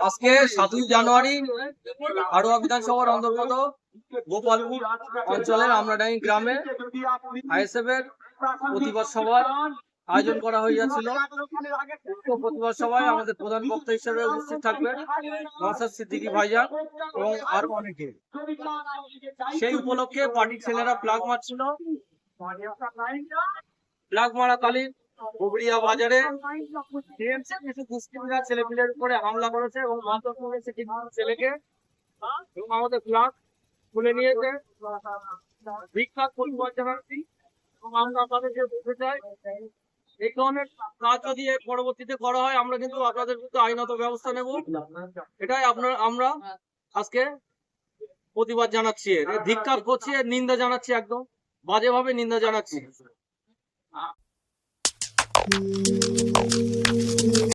আজকে সাতই জানুয়ারি হাড়োয়া বিধানসভার অন্তর্গত গোপালপুর অঞ্চলের আমরাডাঙ্গি গ্রামে আইএসএফ এর প্রতিবাদ সভার আয়োজন করা হইয়াছিল উক্ত প্রতিবাদ সভায় আমাদের প্রধান বক্তা হিসেবে উপস্থিত থাকবেন নওশাদ সিদ্দিকী ভাইজান এবং আরও অনেকে সেই উপলক্ষে পার্টির ছেলেরা প্লাগ মারছিল। প্লাগ মারাকালীন গোবরিয়া বাজারে দুষ্কৃতীরা ছেলেপিলের উপরে হামলা করেছে এবং করেছে ছেলেকে এবং আমাদের ফ্ল্যাগ খুলে নিয়েছে। বিখ্যাত পরিবার জানাচ্ছি এবং আমরা আপনাদেরকে বলতে চাই এই ধরনের কাজ যদি পরবর্তীতে করা হয়, আমরা কিন্তু আপনাদের বিরুদ্ধে আইনত ব্যবস্থা নেব। এটাই আপনার, আমরা আজকে প্রতিবাদ জানাচ্ছি। ধিক্কার করছি নিন্দা জানাচ্ছি একদম। বাজেভাবে নিন্দা জানাচ্ছি।